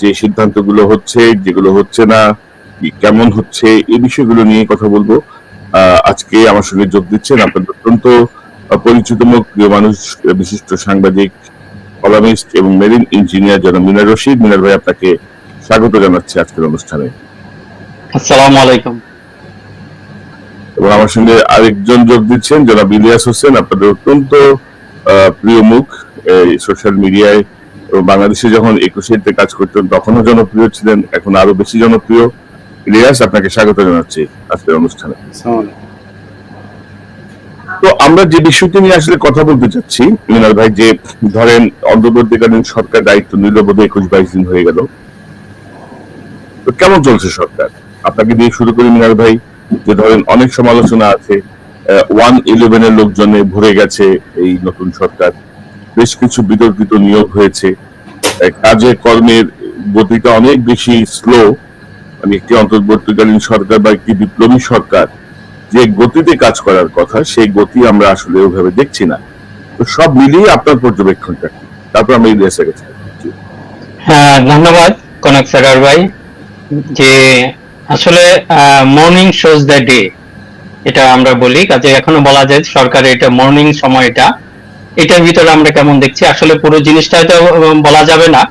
যে সিদ্ধান্তগুলো হচ্ছে যেগুলো হচ্ছে না কেমন হচ্ছে এই বিষয়গুলো নিয়ে কথা বলব। আজকে আমার সঙ্গে যোগ দিচ্ছেন আপনাদের অত্যন্ত পরিচিত মুখ প্রিয় মানুষ বিশিষ্ট সাংবাদিক কলামিস্ট এবং মেরিন ইঞ্জিনিয়ার যেন মিনার রশিদ। মিনার ভাই আপনাকে স্বাগত জানাচ্ছি আজকের অনুষ্ঠানে। আসসালামু আলাইকুম। এবং আমার সঙ্গে আরেকজন যোগ দিচ্ছেন জনাব ইলিয়াস হোসেন আপনাদের অত্যন্ত প্রিয় মুখ সোশ্যাল মিডিয়ায় এবং বাংলাদেশে যখন একুশেতে কাজ করতেন তখনও জনপ্রিয় ছিলেন এখন আরও বেশি জনপ্রিয়। ইলিয়াস আপনাকে স্বাগত জানাচ্ছি আজকের অনুষ্ঠানে। তো আমরা যে বিষয়টি নিয়ে আসলে কথা বলতে চাচ্ছি মিনাল ভাই যে ধরেন অন্তর্বর্তীকালীন সরকার দায়িত্ব নিল বোধ একুশ বাইশ দিন হয়ে গেল। তো কেমন চলছে সরকার? আপনাকে দিয়ে শুরু করি মিনাল ভাই যে ধরেন অনেক সমালোচনা আছে ওয়ান ইলেভেনের লোকজনে ভরে গেছে এই নতুন সরকার। বেশ কিছু বিতর্কিত নিয়োগ হয়েছে। কাজে কর্মের গতিটা অনেক বেশি স্লো মানে একটি অন্তর্বর্তীকালীন সরকার বা একটি বিপ্লবী সরকার, যে গতিতে কাজ করার কথা, সেই গতি আমরা আসলে ওইভাবে দেখছি না। তো সব মিলিয়ে আপনার পর্যবেক্ষণটা তারপর ইলিয়াসের কাছে জি। হ্যাঁ ধন্যবাদ কনক সাগার ভাই, যে আসলে মর্নিং শোজ দ্য ডে এটা আমরা বলি। কাজে এখনও বলা যায় সরকারের এটা মর্নিং সময়টা এটার ভিতরে আমরা কেমন দেখছি? আসলে পুরো জিনিসটা হয়তো বলা যাবে না।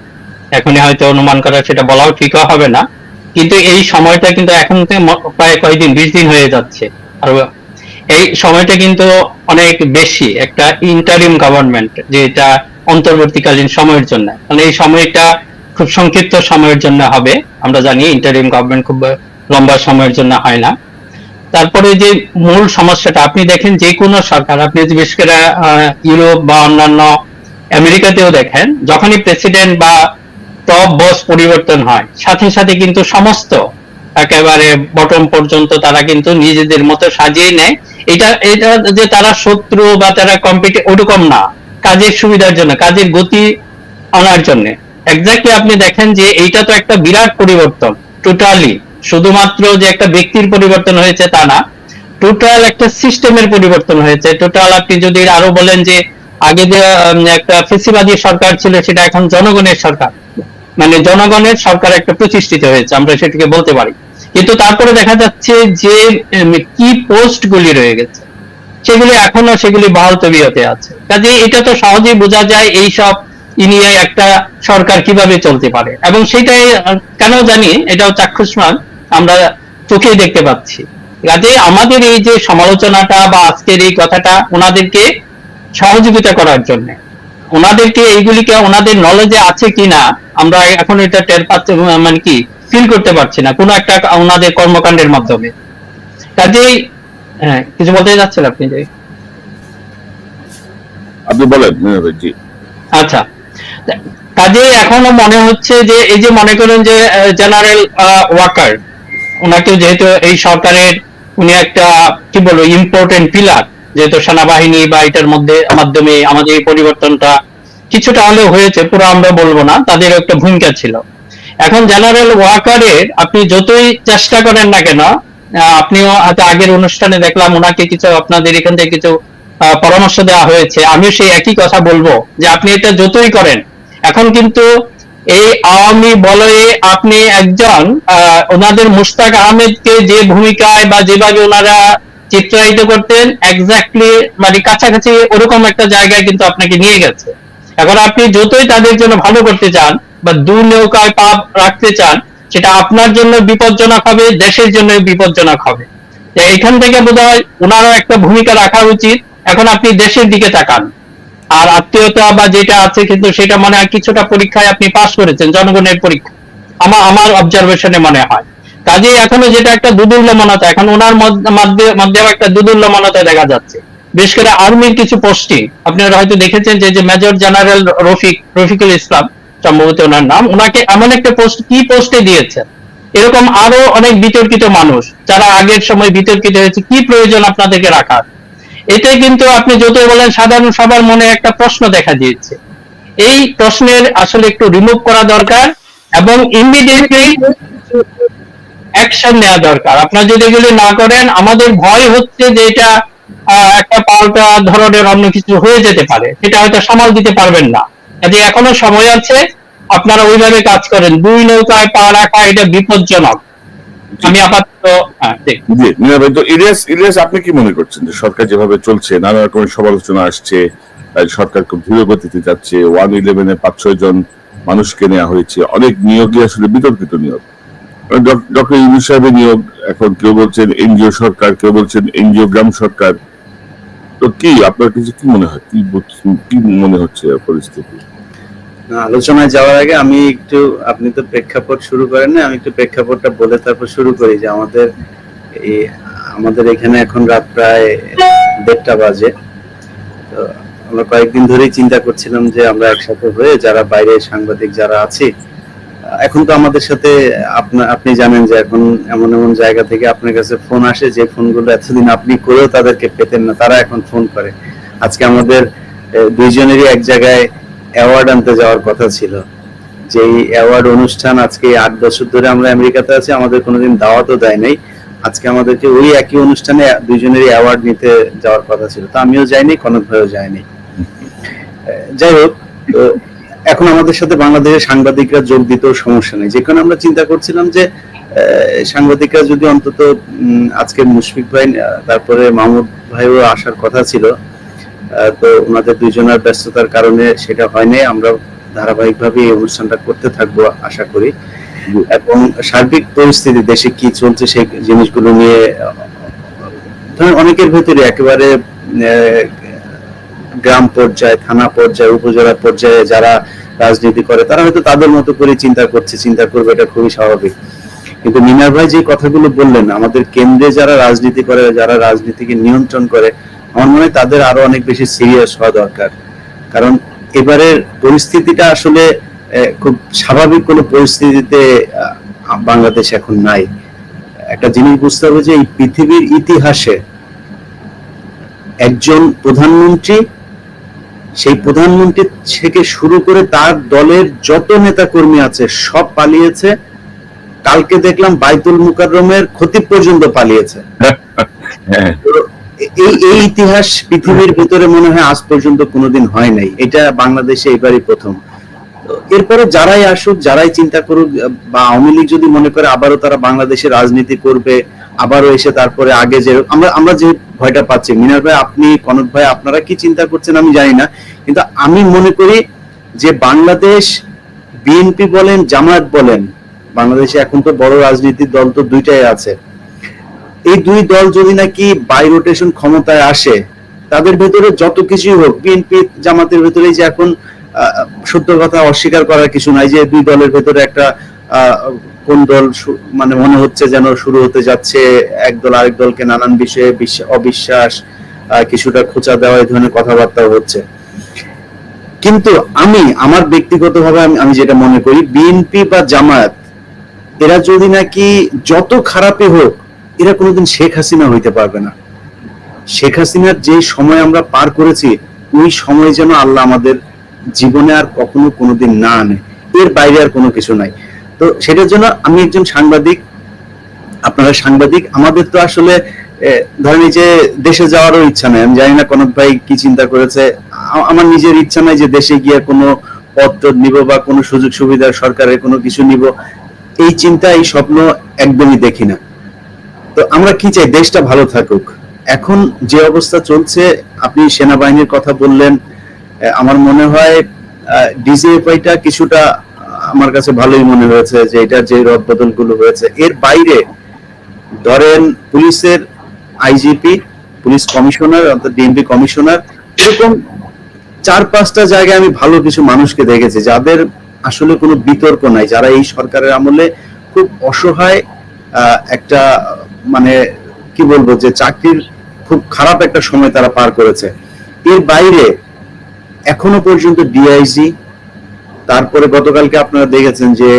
এখনই হয়তো অনুমান করা সেটা বলাও ঠিকও হবে না। কিন্তু এই সময়টা কিন্তু এখন প্রায় কয়েকদিন বিশ দিন হয়ে যাচ্ছে। আর এই সময়টা কিন্তু অনেক বেশি, একটা ইন্টারিম গভর্নমেন্ট যেটা অন্তর্বর্তীকালীন সময়ের জন্য। মানে এই সময়টা খুব সংক্ষিপ্ত সময়ের জন্য হবে। আমরা জানি ইন্টারিম গভর্নমেন্ট খুব লম্বা সময়ের জন্য হয় না। তারপরে যে মূল সমস্যাটা, আপনি দেখেন যে কোনো সরকার, আপনি বিশেষ করে ইউরোপ বা অন্যান্য আমেরিকাতেও দেখেন, যখনই প্রেসিডেন্ট বা টপ বস পরিবর্তন হয়, সাথে সাথে কিন্তু সমস্ত একেবারে বটম পর্যন্ত তারা কিন্তু নিজেদের মতো সাজিয়ে নেয়। এটা এটা যে তারা শত্রু বা তারা কম্পিটি ওরকম না। কাজের সুবিধার জন্য, কাজের গতি আনার জন্য। এক্স্যাক্টলি আপনি দেখেন যে এইটা তো একটা বিরাট পরিবর্তন টোটালি শুধুমাত্র যে একটা ব্যক্তির পরিবর্তন হয়েছে তা না টোটাল একটা সিস্টেমের পরিবর্তন হয়েছে। টোটাল আপনি যদি আরও বলেন যে আগে যে একটা ফেসিবাদী সরকার ছিল, সেটা এখন জনগণের সরকার। মানে জনগণের সরকার একটা প্রতিষ্ঠিত হয়েছে, আমরা সেটাকে বলতে পারি। কিন্তু তারপরে দেখা যাচ্ছে যে কি পোস্ট গুলি রয়ে গেছে, সেগুলি এখনও সেগুলি বহাল তবিয়তে আছে। কাজে এটা তো সহজেই বোঝা যায় এই সব নিয়ে একটা সরকার কীভাবে চলতে পারে? এবং সেটাই কেন জানি এটাও চাক্ষুষমান আমরা চোখেই দেখতে পাচ্ছি। কাজে আমাদের এই যে সমালোচনাটা বা আজকের এই কথাটা ওনাদেরকে সহযোগিতা করার জন্য ওনাদেরকে এইগুলিকে ওনাদের নলেজে আছে কিনা আমরা এখন এটা টের পাচ্ছি মানে কি ফিল করতে পারছি না কোনো একটা ওনাদের কর্মকাণ্ডের মাধ্যমে। কাজেই হ্যাঁ কিছু বলতে যাচ্ছেন আপনি? যে আপনি বলেন আচ্ছা। কাজে এখনও মনে হচ্ছে যে, এই যে মনে করেন যে জেনারেল ওয়ার্কার ওনাকে যেহেতু এই সরকারের উনি একটা, কি বলব ইম্পর্টেন্ট পিলার যেহেতু সেনাবাহিনী বা এটার মধ্যে, মাধ্যমে আমাদের এই পরিবর্তনটা কিছুটা হলেও হয়েছে, পুরো আমরা বলব না, তাদের একটা ভূমিকা ছিল। এখন জেনারেল ওয়ার্কারের আপনি যতই চেষ্টা করেন না কেন আপনিও হয়তো আগের অনুষ্ঠানে দেখলাম, ওনাকে কিছু আপনাদের এখান থেকে কিছু পরামর্শ দেওয়া হয়েছে। আমিও সেই একই কথা বলব যে আপনি এটা যতই করেন, এখন কিন্তু এই আওয়ামী বলয়ে আপনি একজন ওনাদের মুশতাক আহমেদকে যে ভূমিকায় বা যেভাবে ওনারা চিত্রায়িত করতেন এক্স্যাক্টলি মানে কাছাকাছি ওরকম একটা জায়গায় কিন্তু আপনাকে নিয়ে গেছে। এখন আপনি যতই তাদের জন্য ভালো করতে চান বা দু নৌকায় পা রাখতে চান, সেটা আপনার জন্য বিপজ্জনক হবে, দেশের জন্য বিপজ্জনক হবে। তো এইখান থেকে বোধ হয় ওনারও একটা ভূমিকা রাখা উচিত। এখন আপনি দেশের দিকে তাকান। আর আত্মীয়তা বা যেটা আছে কিন্তু সেটা মনে কিছুটা পরীক্ষায় আপনি পাশ করেছেন, জনগণের পরীক্ষা। আমার আমার অবজারভেশনে মনে হয়। কাজে এখনও যেটা একটা দুদুল্যমানতা, এখন ওনার মধ্যে একটা দুদুল্যমানতা দেখা যাচ্ছে। বিশেষ করে আর্মির কিছু পোস্টিং আপনারা হয়তো দেখেছেন যে মেজর জেনারেল রফিক রফিকুল ইসলাম, সম্ভবত ওনার নাম, ওনাকে এমন একটা পোস্ট কি পোস্টে দিয়েছেন? এরকম আরও অনেক বিতর্কিত মানুষ, যারা আগের সময় বিতর্কিত হয়েছে, কি প্রয়োজন আপনাদেরকে রাখার? এটাই কিন্তু আপনি যত বলেন, সাধারণ সবার মনে একটা প্রশ্ন দেখা দিয়েছে। এই প্রশ্নের আসলে একটু রিমুভ করা দরকার এবং ইমিডিয়েটলি অ্যাকশন নেওয়া দরকার। আপনারা যদি এগুলি না করেন, আমাদের ভয় হচ্ছে যে এটা একটা পাল্টা ধরনের অন্য কিছু হয়ে যেতে পারে। সেটা হয়তো সামাল দিতে পারবেন না। কাজে এখনও সময় আছে, আপনারা ওইভাবে কাজ করেন। দুই নৌকায় পা রাখা এটা বিপজ্জনক। আমি আপাতত হ্যাঁ ইলিয়াস আপনি কি মনে করছেন যে সরকার যেভাবে চলছে নানা রকমের সমালোচনা আসছে সরকার খুব ধীর গতিতে যাচ্ছে ওয়ান ইলেভেনে পাঁচ ছয় জন মানুষকে নেওয়া হয়েছে অনেক নিয়োগই আসলে বিতর্কিত নিয়োগ। ডক্টর ইউনুস সাহেবের নিয়োগ এখন কেউ বলছেন এনজিও সরকার কেউ বলছেন এনজিও গ্রাম সরকার। তো কি আপনার কিছু কি মনে হয়? কি মনে হচ্ছে পরিস্থিতি? আলোচনায় যাওয়ার আগে আমি একটু, আপনি তো প্রেক্ষাপট শুরু করেন না, আমি একটু প্রেক্ষাপটটা বলে তারপর শুরু করি যে আমাদের আমাদের এখানে এখন রাত প্রায় দেড়টা বাজে। তো আমরা কয়েকদিন ধরেই চিন্তা করছিলাম যে আমরা একসাথে হয়ে যারা বাইরে সাংবাদিক যারা আছি, এখন তো আমাদের সাথে আপনি জানেন যে এখন এমন এমন জায়গা থেকে আপনার কাছে ফোন আসে, যে ফোনগুলো এতদিন আপনি করেও তাদেরকে পেতেন না, তারা এখন ফোন করে। আজকে আমাদের দুইজনেরই এক জায়গায় অ্যাওয়ার্ড আনতে যাওয়ার কথা ছিল। যে অ্যাওয়ার্ড অনুষ্ঠান আজকে আট বছর ধরে আমরা আমেরিকাতে আছি আমাদের কোনোদিন দাওয়াতও দেয় নাই। আজকে আমাদেরকে ওই একই অনুষ্ঠানে দুইজনেরই অ্যাওয়ার্ড নিতে যাওয়ার কথা ছিল। তো আমিও যাইনি কনক ভাইও আহ, যাই হোক এখন আমাদের সাথে বাংলাদেশের সাংবাদিকরা যোগ দিতেও সমস্যা নেই। যেখানে আমরা চিন্তা করছিলাম যে সাংবাদিকরা যদি অন্তত আজকে মুশফিক ভাই তারপরে মাহমুদ ভাইও আসার কথা ছিল তো ওনাদের দুইজনের ব্যস্ততার কারণে সেটা হয়নি। আমরা ধারাবাহিকভাবে এই অনুষ্ঠানটা করতে থাকব আশা করি। এবং সার্বিক পরিস্থিতি, দেশে কি চলছে সেই জিনিসগুলো নিয়ে অনেকের ভেতরে একেবারে গ্রাম পর্যায়ে, থানা পর্যায়ে, উপজেলা পর্যায়ে যারা রাজনীতি করে, তারা হয়তো তাদের মতো করে চিন্তা করছে, চিন্তা করবে, এটা খুবই স্বাভাবিক। কিন্তু মিনার ভাই যে কথাগুলো বললেন, আমাদের কেন্দ্রে যারা রাজনীতি করে, যারা রাজনীতিকে নিয়ন্ত্রণ করে আমার মনে হয় তাদের আরও অনেক বেশি সিরিয়াস হওয়া দরকার। কারণ এবারের পরিস্থিতিটা আসলে খুব স্বাভাবিক কোনো পরিস্থিতিতে বাংলাদেশ এখন নাই। একটা জিনিস বুঝতে হবে যে এই পৃথিবীর ইতিহাসে একজন প্রধানমন্ত্রী সেই প্রধানমন্ত্রী থেকে শুরু করে তার দলের যত নেতা কর্মী আছে সব পালিয়েছে। কালকে দেখলাম বাইতুল মুকাররমের ক্ষতি পর্যন্ত পালিয়েছে। হ্যাঁ। এই এই ইতিহাস পৃথিবীর ভিতরে মনে হয় আজ পর্যন্ত কোনোদিন হয় নাই। এটা বাংলাদেশে এবারই প্রথম। এরপরে যারাই আসুক, যারাই চিন্তা করুক, বা আওয়ামী লীগ যদি মনে করে আবারও তারা বাংলাদেশে রাজনীতি করবে, আবারও এসে তারপরে আগে যে আমরা আমরা যে ভয়টা পাচ্ছি, মিনার ভাই, আপনি, কনক ভাই, আপনারা কি চিন্তা করছেন আমি জানি না। কিন্তু আমি মনে করি যে বাংলাদেশ বিএনপি বলেন, জামায়াত বলেন, বাংলাদেশে এখন তো বড় রাজনীতির দল তো দুইটাই আছে। এই দুই দল যদি নাকি বাই রোটেশন ক্ষমতায় আসে, তাদের ভেতরে যত কিছুই হোক বিএনপি জামাতের ভেতরে যে এখন সত্য কথা অস্বীকার করার কিছু নাই যে দুই দলের ভেতরে একটা কোন দল মানে মনে হচ্ছে যেন শুরু হতে যাচ্ছে, এক দল আরেক দলকে নানান বিষয়ে বিশ্ব- অবিশ্বাস কিছুটা খোঁচা দেওয়া, এই ধরনের কথাবার্তা হচ্ছে। কিন্তু আমি, আমার ব্যক্তিগতভাবে আমি যেটা মনে করি বিএনপি বা জামায়াত, এরা যদি নাকি যত খারাপই হোক এরা কোনোদিন শেখ হাসিনা হইতে পারবে না। শেখ হাসিনার যে সময় আমরা পার করেছি, ওই সময় যেন আল্লাহ আমাদের জীবনে আর কখনো কোনোদিন না আনে। এর বাইরে আর কোনো কিছু নাই। তো সেটার জন্য আমি একজন সাংবাদিক, আপনারা সাংবাদিক, আমাদের তো আসলে ধরেন যে দেশে যাওয়ারও ইচ্ছা নাই। আমি জানি না কনক ভাই কি চিন্তা করেছে। আমার নিজের ইচ্ছা নাই যে দেশে গিয়ে কোনো পদ নিব বা কোনো সুযোগ সুবিধা সরকারের কোনো কিছু নিব। এই চিন্তা, এই স্বপ্ন একদমই দেখি না। তো আমরা কি চাই? দেশটা ভালো থাকুক। এখন যে অবস্থা চলছে, আপনি সেনাবাহিনীর কথা বললেন আমার মনে হয় ডিজিএফআইটা কিছুটা আমার কাছে ভালোই মনে হয়েছে যে এটা যে রদ বদলগুলো হয়েছে। এর বাইরে ধরেন পুলিশের আইজিপি, পুলিশ কমিশনার, অর্থাৎ ডিএমপি কমিশনার, এরকম চার পাঁচটা জায়গায় আমি ভালো কিছু মানুষকে দেখেছি, যাদের আসলে কোনো বিতর্ক নাই, যারা এই সরকারের আমলে খুব অসহায় একটা মানে কি বলব যে চাকরির খুব খারাপ একটা সময় তারা পার করেছে। এর বাইরে এখনও পর্যন্ত ডিআইজি তারপরে গতকালকে আপনারা দেখেছেন যে,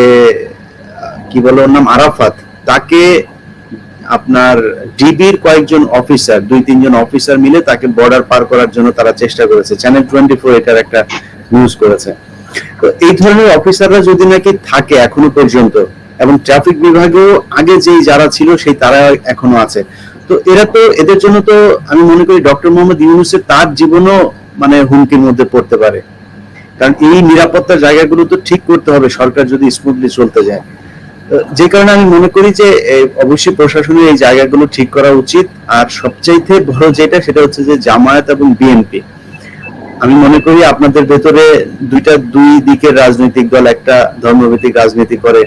কি বলে ওর নাম, আরাফাত, তাকে আপনার ডিবির কয়েকজন অফিসার দুই তিনজন অফিসার মিলে তাকে বর্ডার পার করার জন্য তারা চেষ্টা করেছে। চ্যানেল টোয়েন্টি ফোর এটার একটা নিউজ করেছে। তো এই ধরনের অফিসাররা যদি নাকি থাকে এখনও পর্যন্ত এবং ট্রাফিক বিভাগেও আগে যেই যারা ছিল, সেই তারা এখনও আছে। তো এরা তো, এদের জন্য তো আমি মনে করি ডক্টর মোহাম্মদ ইউনুসের তার জীবনও মানে হুমকির মধ্যে পড়তে পারে। কারণ এই নিরাপত্তার জায়গাগুলো তো ঠিক করতে হবে, সরকার যদি স্মুথলি চলতে যায়। যে কারণে আমি মনে করি যে অবশ্যই প্রশাসনের এই জায়গাগুলো ঠিক করা উচিত। আর সবচাইতে বড় যেটা, সেটা হচ্ছে যে জামায়াত এবং বিএনপি। আমি মনে করি আপনাদের ভেতরে দুইটা দুই দিকের রাজনৈতিক দল, একটা ধর্মভিত্তিক রাজনীতি করে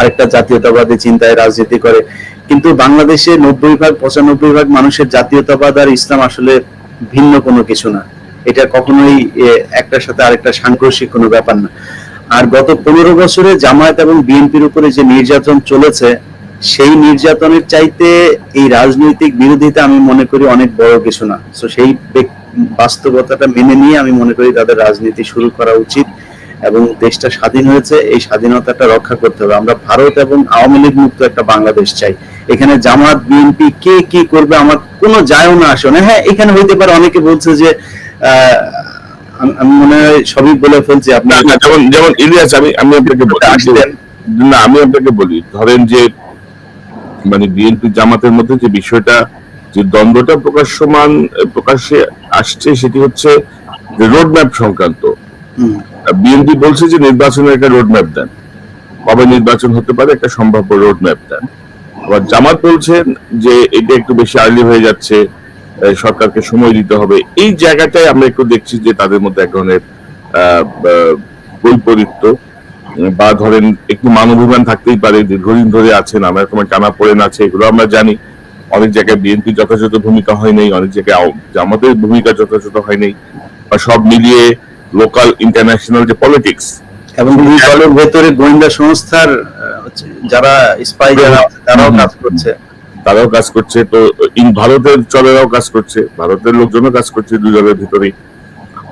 আরেকটা জাতীয়তাবাদী চিন্তায় রাজনীতি করে। কিন্তু বাংলাদেশে নব্বই ভাগ, পঁচানব্বই ভাগ মানুষের জাতীয়তাবাদ আর ইসলাম আসলে ভিন্ন কোনো কিছু না। এটা কখনোই একটার সাথে আরেকটা সাংঘর্ষিক কোনো ব্যাপার না। আর গত পনেরো বছরে জামায়াত এবং বিএনপির উপরে যে নির্যাতন চলেছে, সেই নির্যাতনের চাইতে এই রাজনৈতিক বিরোধিতা আমি মনে করি অনেক বড় কিছু না। তো সেই বাস্তবতাটা মেনে নিয়ে আমি মনে করি তাদের রাজনীতি শুরু করা উচিত। এবং দেশটা স্বাধীন হয়েছে এই স্বাধীনতাটা রক্ষা করতে হবে। আমরা ভারত এবং আওয়ামী লীগ মুক্ত একটা বাংলাদেশ চাই। এখানে জামাত বিএনপি কে কি করবে আমার কোনো যায়ও না আসে। না হ্যাঁ এখানে হইতে পারে অনেকে বলছে যে আমি- মনে হয় সবই বলে ফেলছি আপনি যেমন যেমন ইলিয়াস আমি আমি আপনাকে। না আমি আপনাকে বলি ধরেন যে মানে বিএনপি জামাতের মধ্যে যে বিষয়টা যে দ্বন্দ্বটা প্রকাশ্যমান প্রকাশ্যে আসছে সেটি হচ্ছে যে রোড ম্যাপ সংক্রান্ত। হুম, বিএনপি বলছে যে নির্বাচনের একটা রোড ম্যাপ দেন। কবে নির্বাচন হতে পারে, একটা সম্ভাব্য রোড ম্যাপ দেন। আবার জামাত বলছেন যে এটা একটু বেশি আর্লি হয়ে যাচ্ছে সরকারকে সময় দিতে হবে। এই জায়গাটায় আমরা একটু দেখছি যে তাদের মধ্যে এক ধরনের বৈপরীত্য। বা ধরেন একটু মানবিমান থাকতেই পারে, দীর্ঘদিন ধরে আছে নানা রকমের টানা পড়েন আছে, এগুলো আমরা জানি। অনেক জায়গায় বিএনপি যথাযথ ভূমিকা হয় নাই, অনেক জায়গায় জামাতের ভূমিকা যথাযথ হয় নাই। বা সব মিলিয়ে লোকাল ইন্টারন্যাশনাল যে পলিটিক্স এবং দুই দলের ভেতরে গোয়েন্দা সংস্থার যারা স্পাই যারা তারাও কাজ করছে। তারাও কাজ করছে তো ইন- ভারতের চলেরাও কাজ করছে ভারতের লোকজনও কাজ করছে দুই দলের ভিতরেই।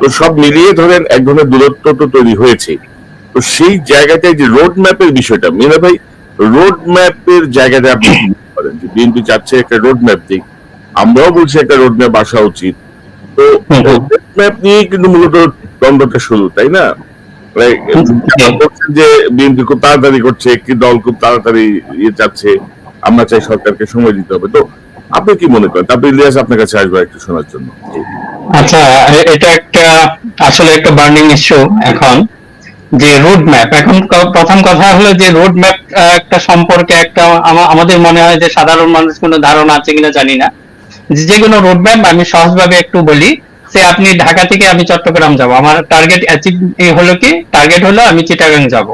তো সব মিলিয়ে ধরেন এক ধরনের দূরত্ব তো তৈরি হয়েছে। তো সেই জায়গাটায় যে রোড ম্যাপের বিষয়টা মিনা ভাই রোড ম্যাপের জায়গাটা আপনি করেন? যে বিএনপি চাচ্ছে একটা রোড ম্যাপ দিক আমরাও বলছি একটা রোড ম্যাপ আসা উচিত। তো রোড ম্যাপ নিয়ে কিন্তু মূলত দ্বন্দ্বটা শুরু তাই না? বলছেন যে বিএনপি খুব তাড়াতাড়ি করছে একটি দল খুব তাড়াতাড়ি ইয়ে চাচ্ছে আমরা চাই সরকারকে সময় দিতে হবে। তো আপনি কি মনে করেন? তারপর ইলিয়াস আপনার কাছে আসবে একটু শোনার জন্য। আচ্ছা এটা একটা আসলে একটা বার্নিং ইস্যু এখন যে রোড ম্যাপ এখন প্রথম কথা হলো যে রোড ম্যাপ একটা সম্পর্কে একটা আমাদের মনে হয় যে সাধারণ মানুষ কোনো ধারণা আছে কিনা জানি না। যে যে কোনো রোড ম্যাপ আমি সহজভাবে একটু বলি। সে আপনি ঢাকা থেকে আমি চট্টগ্রাম যাব। আমার টার্গেট হলো কি? টার্গেট হলো আমি চিটাগাং যাব।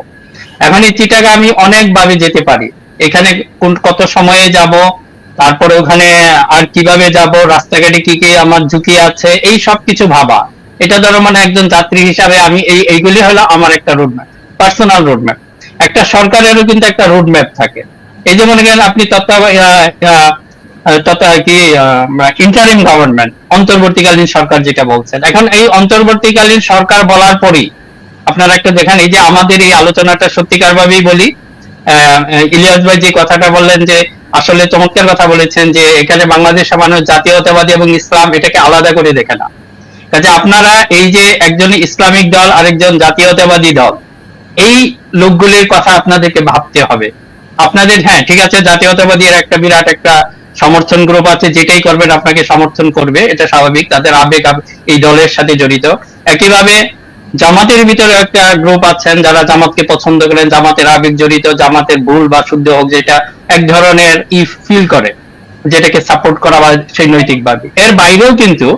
এখন এই চিটাগাং আমি অনেক ভাবে যেতে পারি। এখানে কোন কত সময়ে যাব, তারপরে ওখানে আর কীভাবে যাব, রাস্তাঘাটে কি কি আমার ঝুঁকি আছে, এই সব কিছু ভাবা। এটা ধরো মানে একজন যাত্রী হিসাবে আমি এই, এইগুলি হলো আমার একটা road map personal road map একটা সরকারেরও কিন্তু একটা রোড ম্যাপ থাকে। এই যে মনে করেন আপনি তত্ত্বাবধায়ক তথা কি ইন্টারিম গভর্নমেন্ট অন্তর্বর্তীকালীন সরকার যেটা বলছেন। এখন এই অন্তর্বর্তীকালীন সরকার বলার পরই আপনারা একটা দেখেন, এই যে আমাদের এই আলোচনাটা সত্যিকার ভাবেই বলি ইলিয়াস ভাই যে কথাটা বললেন যে, আসলে চমৎকার কথা বলেছেন যে, এখানে বাংলাদেশ মানুষ জাতীয়তাবাদী এবং ইসলাম এটাকে আলাদা করে দেখে না। কাজে আপনারা এই যে একজন ইসলামিক দল, আরেকজন জাতীয়তাবাদী দল, এই লোকগুলির কথা আপনাদেরকে ভাবতে হবে। আপনাদের হ্যাঁ ঠিক আছে, জাতীয়তাবাদী এর একটা বিরাট একটা সমর্থন গ্রুপ আছে, যেটাই করবেন, আপনাকে সমর্থন করবে, এটা স্বাভাবিক, তাদের আবেগ এই দলের সাথে জড়িত। একইভাবে জামাতের ভিতরে একটা গ্রুপ আছেন, যারা জামাতকে পছন্দ করেন, জামাতের আবেগ জড়িত, জামাতের ভুল বা শুদ্ধ হোক, যেটা এক ধরনের ই ফিল করে, যেটাকে সাপোর্ট করা বা সেই নৈতিকভাবে। এর বাইরেও কিন্তু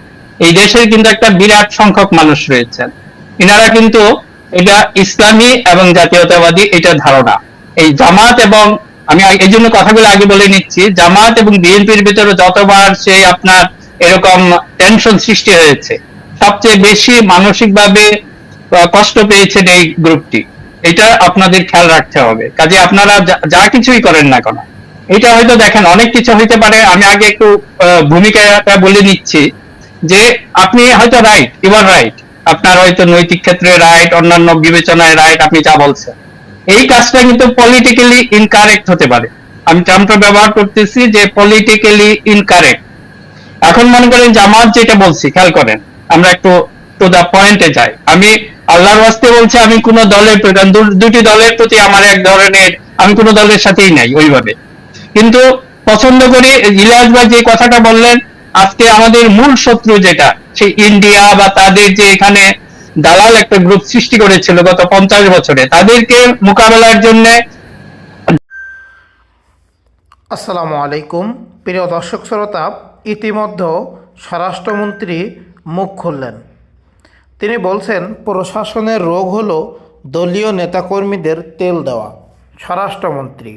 এই দেশের কিন্তু একটা বিরাট সংখ্যক মানুষ রয়েছেন। এনারা কিন্তু এটা ইসলামী এবং জাতীয়তাবাদী এটা ধারণা। এই জামাত এবং আমি এই জন্য কথাগুলো আগে বলে নিচ্ছি। জামাত এবং বিএনপির ভিতরে যতবার সেই আপনার এরকম টেনশন সৃষ্টি হয়েছে, সবচেয়ে বেশি মানসিকভাবে কষ্ট পেয়েছেন এই গ্রুপটি। এটা আপনাদের খেয়াল রাখতে হবে। কাজে আপনারা যা- কিছুই করেন না কেন। এটা হয়তো দেখেন, অনেক কিছু হইতে পারে। আমি আগে একটু ভূমিকাটা বলে নিচ্ছি যে আপনি হয়তো রাইট ইউর রাইট আপনার হয়তো নৈতিক ক্ষেত্রে রাইট অন্যান্য বিবেচনায় রাইট আপনি যা বলছেন। এই কাজটা কিন্তু পলিটিক্যালি ইনকারেক্ট হতে পারে। আমি টার্মটা ব্যবহার করতেছি যে পলিটিক্যালি ইনকারেক্ট এখন মনে করেন জামাত যেটা বলছি, খেয়াল করেন, আমরা একটু টু দা পয়েন্টে যাই। আমি আল্লাহর ওয়াস্তে বলছি, আমি কোন দলের প্রতি দুটি দলের প্রতি আমার এক ধরনের, আমি কোন দলের সাথেই নাই ওইভাবে। কিন্তু পছন্দ করি, ইলিয়াস ভাই যে কথাটা বললেন, আজকে আমাদের মূল শত্রু যেটা, সেই ইন্ডিয়া বা তাদের যে এখানে দালাল একটা গ্রুপ সৃষ্টি করেছিল গত পঞ্চাশ বছরে। তাদেরকে মোকাবেলার জন্য আসসালামু আলাইকুম। প্রিয় দর্শক শ্রোতা, ইতিমধ্যে স্বরাষ্ট্রমন্ত্রী মুখ খুললেন। তিনি বলছেন, প্রশাসনের রোগ হলো দলীয় নেতাকর্মীদের তেল দেওয়া। স্বরাষ্ট্রমন্ত্রী,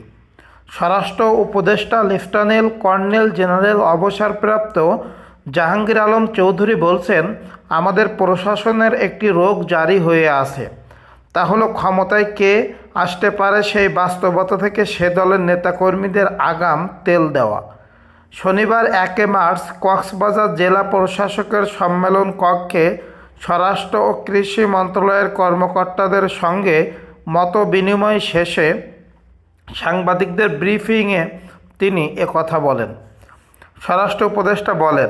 স্বরাষ্ট্র উপদেষ্টা লেফটেন্যান্ট কর্নেল জেনারেল অবসরপ্রাপ্ত জাহাঙ্গীর আলম চৌধুরী বলছেন, আমাদের প্রশাসনের একটি রোগ জারি হয়ে আছে। তা হলো ক্ষমতায় কে আসতে পারে সেই বাস্তবতা থেকে সে দলের নেতাকর্মীদের আগাম তেল দেওয়া। শনিবার একে মার্চ কক্সবাজার জেলা প্রশাসকের সম্মেলন কক্ষে স্বরাষ্ট্র ও কৃষি মন্ত্রণালয়ের কর্মকর্তাদের সঙ্গে মত বিনিময় শেষে সাংবাদিকদের ব্রিফিংয়ে তিনি কথা বলেন। স্বরাষ্ট্র উপদেষ্টা বলেন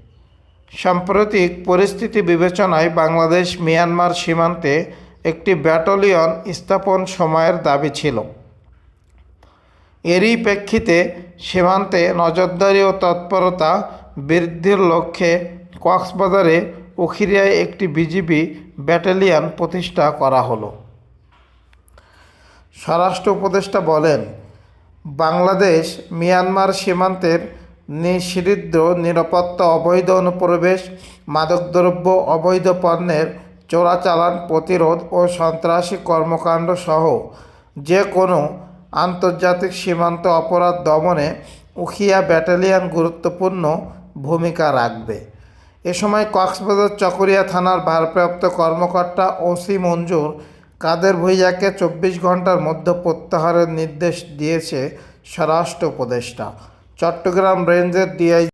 সাম্প্রতিক পরিস্থিতি বিবেচনায় বাংলাদেশ মিয়ানমার সীমান্তে একটি ব্যাটালিয়ন স্থাপন সময়ের দাবি ছিল। এরই প্রেক্ষিতে সীমান্তে নজরদারি ও তৎপরতা বৃদ্ধির লক্ষ্যে কক্সবাজারে উখিরিয়ায় একটি বিজিবি ব্যাটালিয়ন প্রতিষ্ঠা করা হলো। স্বরাষ্ট্র উপদেষ্টা বলেন, বাংলাদেশ মিয়ানমার সীমান্তের নিষিদ্ধ নিরাপত্তা, অবৈধ অনুপ্রবেশ, মাদকদ্রব্য, অবৈধ পণ্যের চোরাচালান, প্রতিরোধ ও সন্ত্রাসী কর্মকাণ্ড সহ যে কোনো আন্তর্জাতিক সীমান্ত অপরাধ দমনে উখিয়া ব্যাটালিয়ান গুরুত্বপূর্ণ ভূমিকা রাখবে। এ সময় কক্সবাজার চকরিয়া থানার ভারপ্রাপ্ত কর্মকর্তা ওসি মঞ্জুর কাদের ভুইয়াকে চব্বিশ ঘণ্টার মধ্যে প্রত্যাহারের নির্দেশ দিয়েছে স্বরাষ্ট্র উপদেষ্টা। চট্টগ্রাম রেঞ্জের ডিআই